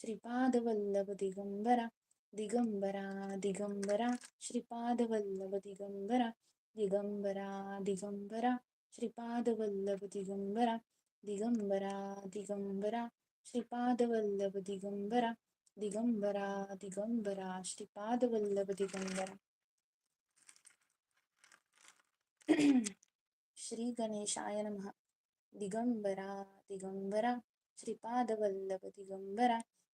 श्रीपादवल्लभ दिगंबरा दिगंबरा दिगंबरा श्रीपादवल्लभ दिगंबरा दिगंबरा दिगंबरा श्रीपादवल्लभ दिगंबरा दिगंबरा दिगंबरा श्रीपादवल्लभ दिगंबरा दिगंबरा दिगंबरा श्रीपादवल्लभ दिगंबरा श्री गणेशाय नमः। दिगंबरा दिगंबरा श्रीपादवल्लभ दिगंबरा